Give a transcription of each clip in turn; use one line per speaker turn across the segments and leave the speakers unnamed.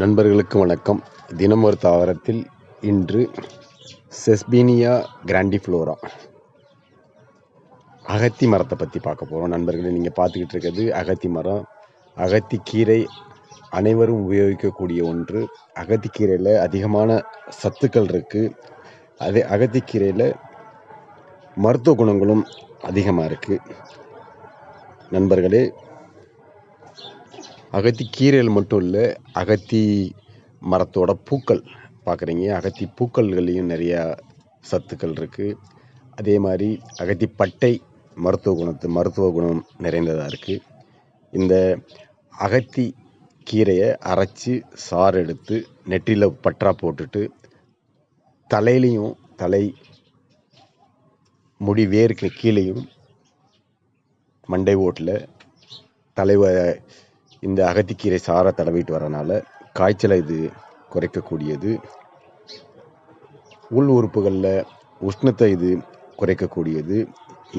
நண்பர்களுக்கு வணக்கம். தினம் ஒரு தாவரத்தில் இன்று செஸ்பீனியா கிராண்டிஃப்ளோரா. அகத்தி மரத்தை பற்றி பார்க்க போகிறோம் நண்பர்களே நீங்கள் பார்த்துக்கிட்டு இருக்கிறது அகத்தி மரம். அகத்தி கீரை அனைவரும் உபயோகிக்கக்கூடிய ஒன்று. அகத்திக்கீரையில் அதிகமான சத்துக்கள் இருக்குது அதே அகத்திக்கீரையில் மருத்துவ குணங்களும் அதிகமாக இருக்குது நண்பர்களே அகத்தி கீரைகள் மட்டும் இல்லை அகத்தி மரத்தோட பூக்கள் பார்க்குறீங்க அகத்தி பூக்கள்கள்லேயும் நிறையா சத்துக்கள் இருக்குது அதே மாதிரி அகத்தி பட்டை மருத்துவ குணத்து மருத்துவ குணம் நிறைந்ததாக இருக்குது இந்த அகத்தி கீரையை அரைச்சி சாறு எடுத்து நெற்றியில் பற்றா போட்டுட்டு தலையிலையும் தலை முடி வேருக்கு கீழேயும் மண்டை ஓட்டில் தலைவ இந்த அகத்திக்கீரை சாரை தடவிட்டு வரனால காய்ச்சலை இது குறைக்கக்கூடியது. உள் உறுப்புகளில் உஷ்ணத்தை இது குறைக்கக்கூடியது.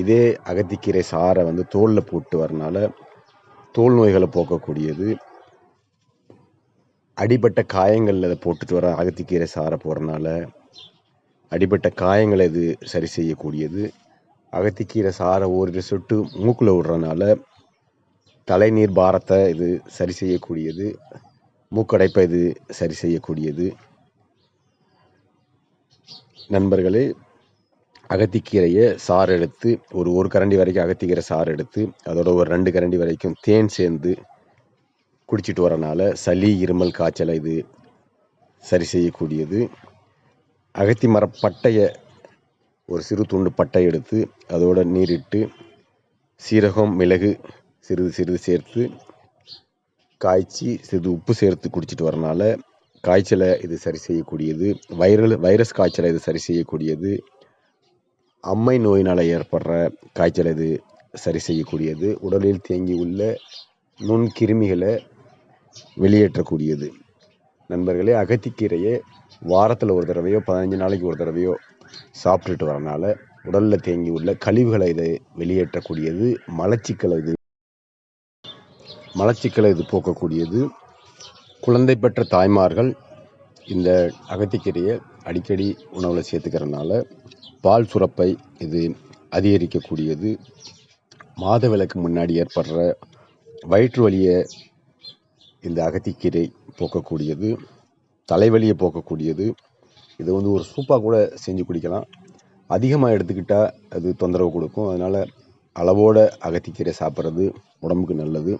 இதே அகத்திக்கீரை சாரை வந்து தோலில் போட்டு வரனால தோல் நோய்களை போக்கக்கூடியது. அடிபட்ட காயங்களில் அதை போட்டுட்டு வர அகத்திக்கீரை சாரை போடுறனால அடிபட்ட காயங்களை இது சரி செய்யக்கூடியது. அகத்திக்கீரை சாரை ஒரு சொட்டு மூக்கில் விடுறனால தலைநீர் பாரத்தை இது சரி செய்யக்கூடியது மூக்கடைப்பை இது சரி செய்யக்கூடியது. நண்பர்களே அகத்திக்கீரையை சாறு எடுத்து ஒரு ஒரு கரண்டி வரைக்கும் அகத்திக்கீரை சாறு எடுத்து அதோட ஒரு ரெண்டு கரண்டி வரைக்கும் தேன் சேர்ந்து குடிச்சிட்டு வரனால சளி இருமல் காய்ச்சலை இது சரி செய்யக்கூடியது. அகத்தி மர பட்டையை ஒரு சிறு துண்டு பட்டை எடுத்து அதோட நீரிட்டு சீரகம் மிளகு சிறிது சிறிது சேர்த்து காய்ச்சி சிறிது உப்பு சேர்த்து குடிச்சிட்டு வரனால காய்ச்சலை இது சரி செய்யக்கூடியது. வைரல் வைரஸ் காய்ச்சலை இது சரி செய்யக்கூடியது. அம்மை நோயினால் ஏற்படுற காய்ச்சலை இது சரி செய்யக்கூடியது. உடலில் தேங்கி உள்ள நுண்கிருமிகளை வெளியேற்றக்கூடியது. நண்பர்களே அகத்திக்கீரையை வாரத்தில் ஒரு தடவையோ பதினஞ்சு நாளைக்கு ஒரு தடவையோ சாப்பிட்டுட்டு வரனால உடலில் தேங்கி உள்ள கழிவுகளை இதை வெளியேற்றக்கூடியது. மலச்சிக்கலை இது மலச்சிக்கலை இது போக்கக்கூடியது. குழந்தை பெற்ற தாய்மார்கள் இந்த அகத்திக்கீரையை அடிக்கடி உணவில் சேர்த்துக்கிறதுனால பால் சுரப்பை இது அதிகரிக்கக்கூடியது. மாதவிலக்கு முன்னாடி ஏற்படுற வயிற்று வலியை இந்த அகத்திக்கீரை போக்கக்கூடியது. தலைவலியை போக்கக்கூடியது. இது வந்து ஒரு சூப்பாக கூட செஞ்சு குடிக்கலாம். அதிகமாக எடுத்துக்கிட்டால் அது தொந்தரவு கொடுக்கும். அதனால் அளவோட அகத்திக்கீரை சாப்பிட்றது உடம்புக்கு நல்லது.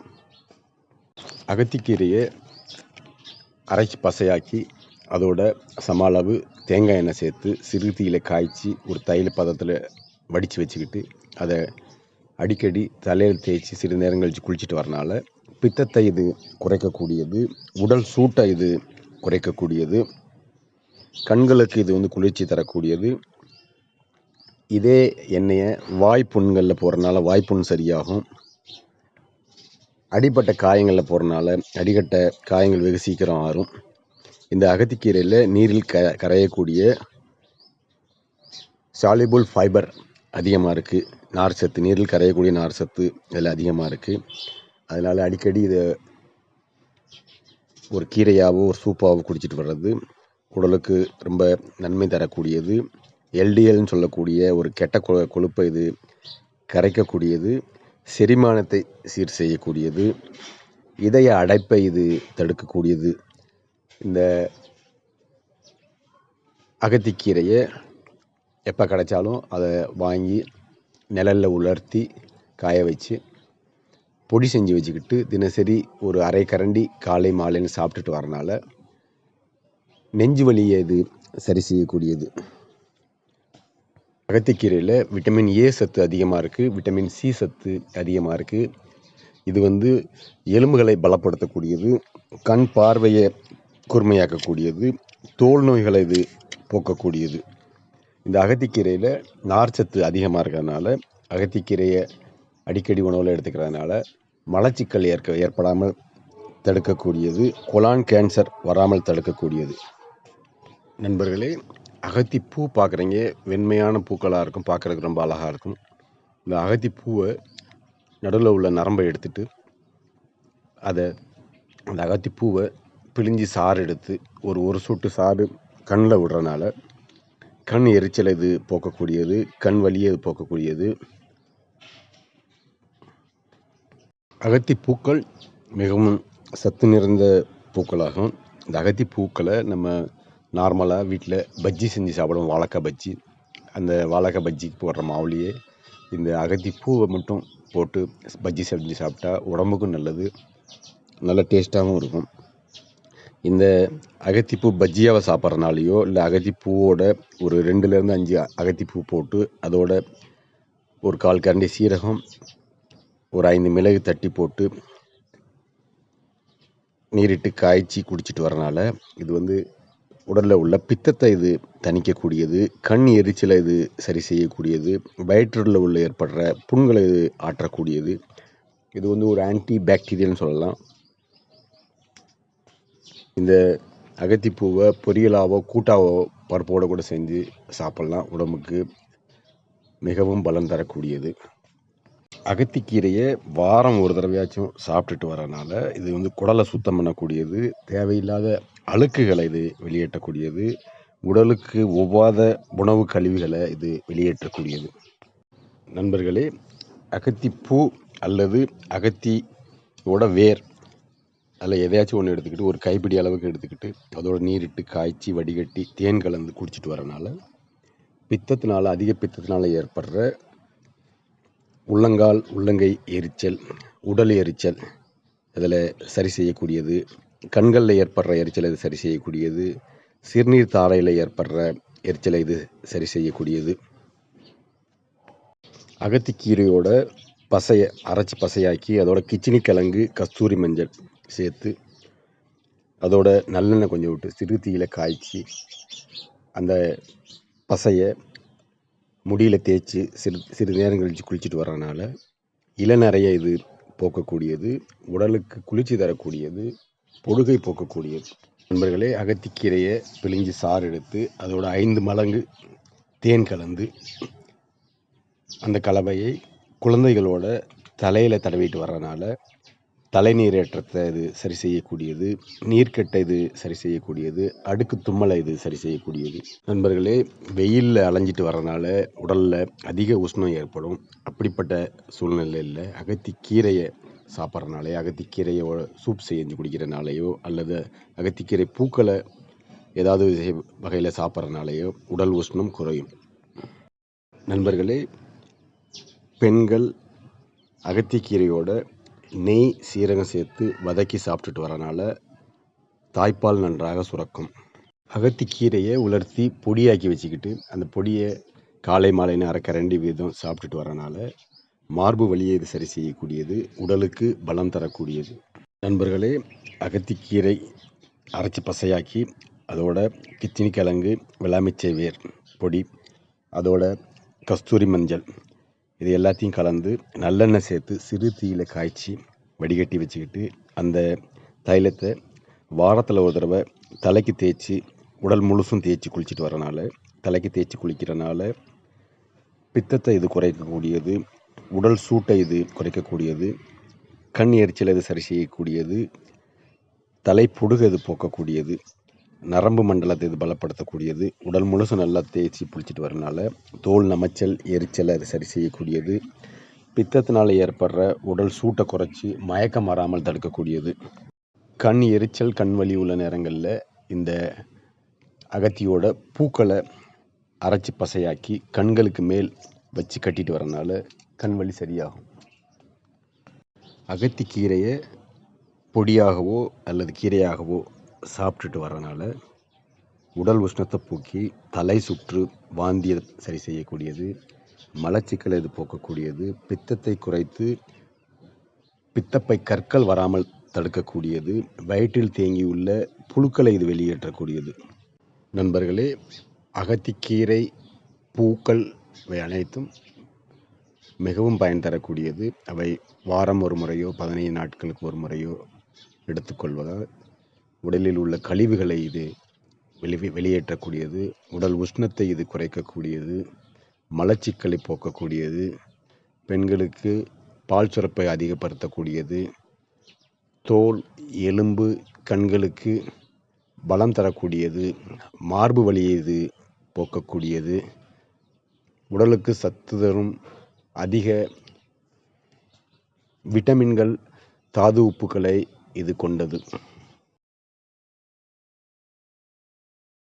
அகத்திக்கீரையை அரைச்சி பசையாக்கி அதோட சம அளவு தேங்காய் எண்ணெய் சேர்த்து சிறு தீயில காய்ச்சி ஒரு தைல பதத்தில் வடித்து வச்சுக்கிட்டு அதை அடிக்கடி தலையில் தேய்ச்சி சிறு நேரம் கழித்து குளிச்சுட்டு வரனால பித்தத்தை இது குறைக்கக்கூடியது உடல் சூட்டை இது குறைக்கக்கூடியது கண்களுக்கு இது வந்து குளிர்ச்சி தரக்கூடியது. இதே எண்ணெயை வாய்ப்புண்களில் போடுறனால வாய்ப்புண் சரியாகும். அடிப்பட்ட காயங்களில் போடுறனால அடிக்கட்ட காயங்கள் வெகு சீக்கிரம் ஆறும். இந்த அகத்திக்கீரையில் நீரில் க கரையக்கூடிய சாலிபுல் ஃபைபர் அதிகமாக இருக்குது நார் சத்து நீரில் கரையக்கூடிய நார் சத்து இதில் அதிகமாக இருக்குது அதனால் அடிக்கடி இதை ஒரு கீரையாகவோ ஒரு சூப்பாகவோ குடிச்சிட்டு வர்றது உடலுக்கு ரொம்ப நன்மை தரக்கூடியது. எல்டிஎல்னு சொல்லக்கூடிய ஒரு கெட்ட கொ கொழுப்பை இது கரைக்கக்கூடியது. செரிமானத்தை சீர் செய்யக்கூடியது இதய அடைப்பை இது தடுக்கக்கூடியது. இந்த அகத்திக்கீரையை எப்போ கிடைச்சாலும் அதை வாங்கி நிழலில் உலர்த்தி காய வச்சு பொடி செஞ்சு வச்சுக்கிட்டு தினசரி ஒரு அரை கரண்டி காலை மாலைன்னு சாப்பிட்டுட்டு வரனால நெஞ்சு வலியை இது சரி செய்யக்கூடியது. அகத்திக்கீரையில் விட்டமின் ஏ சத்து அதிகமாக இருக்குது விட்டமின் சி சத்து அதிகமாக இருக்குது இது வந்து எலும்புகளை பலப்படுத்தக்கூடியது கண் பார்வையை கூர்மையாக்கக்கூடியது தோல் நோய்களை இது போக்கக்கூடியது. இந்த அகத்திக்கீரையில் நார்ச்சத்து அதிகமாக இருக்கிறதுனால அகத்திக்கீரையை அடிக்கடி உணவில் எடுத்துக்கிறதுனால மலச்சிக்கல் ஏற்க ஏற்படாமல் தடுக்கக்கூடியது கொலான் கேன்சர் வராமல் தடுக்கக்கூடியது. நண்பர்களே அகத்தி பூ பார்க்குறீங்க. வெண்மையான பூக்களாக இருக்கும். பார்க்குறதுக்கு ரொம்ப அழகாக இருக்கும். இந்த அகத்தி பூவை நடுவில் உள்ள நரம்பை எடுத்துட்டு அதை அந்த அகத்தி பூவை பிழிஞ்சு சாறு எடுத்து ஒரு ஒரு சொட்டு சாறு கண்ணில் விடுறனால கண் எரிச்சலை இது போக்கக்கூடியது கண் வலியை இது போக்கக்கூடியது. அகத்தி பூக்கள் மிகவும் சத்து நிறைந்த பூக்களாகும். இந்த அகத்தி பூக்களை நம்ம நார்மலாக வீட்டில் பஜ்ஜி செஞ்சு சாப்பிடுவோம். வாழைக்காய் பஜ்ஜி. அந்த வாழைக்காய் பஜ்ஜிக்கு போடுற மாவுலேயே இந்த அகத்தி பூவை மட்டும் போட்டு பஜ்ஜி செஞ்சு சாப்பிட்டா உடம்புக்கும் நல்லது. நல்ல டேஸ்ட்டாகவும் இருக்கும். இந்த அகத்திப்பூ பஜ்ஜியாவை சாப்பிட்றனாலையோ இல்லை அகத்திப்பூவோட ஒரு ரெண்டுலேருந்து அஞ்சு அகத்திப்பூ போட்டு அதோட ஒரு கால் கரண்டி சீரகம் ஒரு ஐந்து மிளகு தட்டி போட்டு நீரிட்டு காய்ச்சி குடிச்சிட்டு வரனால இது வந்து உடலில் உள்ள பித்தத்தை இது தணிக்கக்கூடியது கண் எரிச்சலை இது சரி செய்யக்கூடியது வயிற்றில் உள்ள ஏற்படுற புண்களை இது ஆற்றக்கூடியது. இது வந்து ஒரு ஆன்டி பாக்டீரியல்னு சொல்லலாம். இந்த அகத்திப்பூவை பொரியலாவோ கூட்டாவோ பருப்போடு கூட செஞ்சு சாப்பிட்லாம் உடம்புக்கு. மிகவும் பலன் தரக்கூடியது. அகத்திக்கீரையை வாரம் ஒரு தடவையாச்சும் சாப்பிட்டுட்டு வரனால இது வந்து குடலை சுத்தம் பண்ணக்கூடியது. தேவையில்லாத அழுக்குகளை இது வெளியேற்றக்கூடியது. உடலுக்கு ஒவ்வாத உணவு கழிவுகளை இது வெளியேற்றக்கூடியது. நண்பர்களே அகத்திப்பூ அல்லது அகத்தியோட வேர் அதில் எதையாச்சும் ஒன்று எடுத்துக்கிட்டு ஒரு கைப்பிடி அளவுக்கு எடுத்துக்கிட்டு அதோட நீரிட்டு காய்ச்சி வடிகட்டி தேன் கலந்து குடிச்சிட்டு வரனால பித்தத்தினால் அதிக பித்தத்தினால் ஏற்படுற உள்ளங்கால் உள்ளங்கை எரிச்சல் உடல் எரிச்சல் அதில் சரி செய்யக்கூடியது. கண்களில் ஏற்படுற எரிச்சலை இது சரி செய்யக்கூடியது. சிறுநீர் தாரையில் ஏற்படுற எரிச்சலை இது சரி செய்யக்கூடியது. அகத்திக்கீரையோட பசையை அரைச்சி பசையாக்கி அதோட கிச்சினி கிழங்கு கஸ்தூரி மஞ்சள் சேர்த்து அதோட நல்லெண்ணெய் கொஞ்சம் விட்டு சிறு தீயில காய்ச்சி அந்த பசையை முடியில் தேய்ச்சி சிறு சிறு நேரம் கழித்து குளிச்சுட்டு வர்றதுனால நிறைய இது போக்கக்கூடியது. உடலுக்கு குளிர்ச்சி தரக்கூடியது. பொடுகை போக்கக்கூடியது. நண்பர்களே அகத்திக்கீரையை பிழிஞ்சு சாறு எடுத்து அதோட ஐந்து மடங்கு தேன் கலந்து அந்த கலவையை குழந்தைகளோட தலையில் தடவிட்டு வர்றதுனால தலைநீரேற்றத்தை இது சரி செய்யக்கூடியது நீர்க்கட்டை இது சரி செய்யக்கூடியது அடுக்கு தும்மலை இது சரி செய்யக்கூடியது. நண்பர்களே வெயிலில் அலைஞ்சிட்டு வரனால உடலில் அதிக உஷ்ணம் ஏற்படும். அப்படிப்பட்ட சூழ்நிலையில் அகத்தி கீரையை சாப்பிட்றனாலே அகத்திக்கீரையோ சூப் செஞ்சு குடிக்கிறனாலேயோ அல்லது அகத்திக்கீரை பூக்களை ஏதாவது வகையில் சாப்பிட்றனாலேயோ உடல் உஷ்ணம் குறையும். நண்பர்களே பெண்கள் அகத்திக்கீரையோட நெய் சீரகம் சேர்த்து வதக்கி சாப்பிட்டுட்டு வரனால தாய்ப்பால் நன்றாக சுரக்கும். அகத்திக்கீரையை உலர்த்தி பொடியாக்கி வச்சுக்கிட்டு அந்த பொடியை காலை மாலைன்னு கரண்டி வீதம் சாப்பிட்டுட்டு வரனால மார்பு வழியை இது சரி செய்யக்கூடியது உடலுக்கு பலம் தரக்கூடியது. நண்பர்களே அகத்திக்கீரை அரைச்சி பசையாக்கி அதோட கிச்சினி கிழங்கு விளாமிச்சை வேர் பொடி அதோட கஸ்தூரி மஞ்சள் இது எல்லாத்தையும் கலந்து நல்லெண்ணெய் சேர்த்து சிறு தீயில காய்ச்சி வடிகட்டி வச்சுக்கிட்டு அந்த தைலத்தை வாரத்தில் ஒரு தடவை தலைக்கு தேய்ச்சி உடல் முழுசும் தேய்ச்சி குளிச்சுட்டு வரனால தலைக்கு தேய்ச்சி குளிக்கிறனால பித்தத்தை இது குறைக்கக்கூடியது. உடல் சூட்டை இது குறைக்கக்கூடியது கண் எரிச்சலை இது சரி செய்யக்கூடியது தலை இது போக்கக்கூடியது நரம்பு மண்டலத்தை இது பலப்படுத்தக்கூடியது உடல் முழுசு நல்லா தேய்ச்சி பிடிச்சிட்டு வரனால தோல் நமைச்சல் எரிச்சலை அது சரி செய்யக்கூடியது பித்தத்தினால் ஏற்படுற உடல் சூட்டை குறைச்சி மயக்கம் வராமல் தடுக்கக்கூடியது. கண் எரிச்சல் கண் வலி உள்ள நேரங்களில் இந்த அகத்தியோட பூக்களை அரைச்சி பசையாக்கி கண்களுக்கு மேல் வச்சு கட்டிட்டு வரனால கண் வலி சரியாகும். அகத்தி கீரையை பொடியாகவோ அல்லது கீரையாகவோ சாப்பிட்டுட்டு வரனால உடல் உஷ்ணத்தை போக்கி தலை சுற்று வாந்தியை சரி செய்யக்கூடியது மலச்சிக்கலை இது போக்கக்கூடியது பித்தத்தை குறைத்து பித்தப்பை கற்கள் வராமல் தடுக்கக்கூடியது வயிற்றில் தேங்கியுள்ள புழுக்களை இது வெளியேற்றக்கூடியது. நண்பர்களே அகத்திக்கீரை பூக்கள் இவை அனைத்தும் மிகவும் பயன் தரக்கூடியது. அவை வாரம் ஒரு முறையோ பதினைந்து நாட்களுக்கு ஒரு முறையோ எடுத்துக்கொள்வதால் உடலில் உள்ள கழிவுகளை இது வெளி வெளியேற்றக்கூடியது. உடல் உஷ்ணத்தை இது குறைக்கக்கூடியது. மலச்சிக்கலை போக்கக்கூடியது. பெண்களுக்கு பால் சுரப்பை அதிகப்படுத்தக்கூடியது. தோல் எலும்பு கண்களுக்கு பலம் தரக்கூடியது. மார்பு வலியை இது போக்கக்கூடியது. உடலுக்கு சத்து தரும் அதிக விட்டமின்கள் தாது உப்புக்களை இது கொண்டது.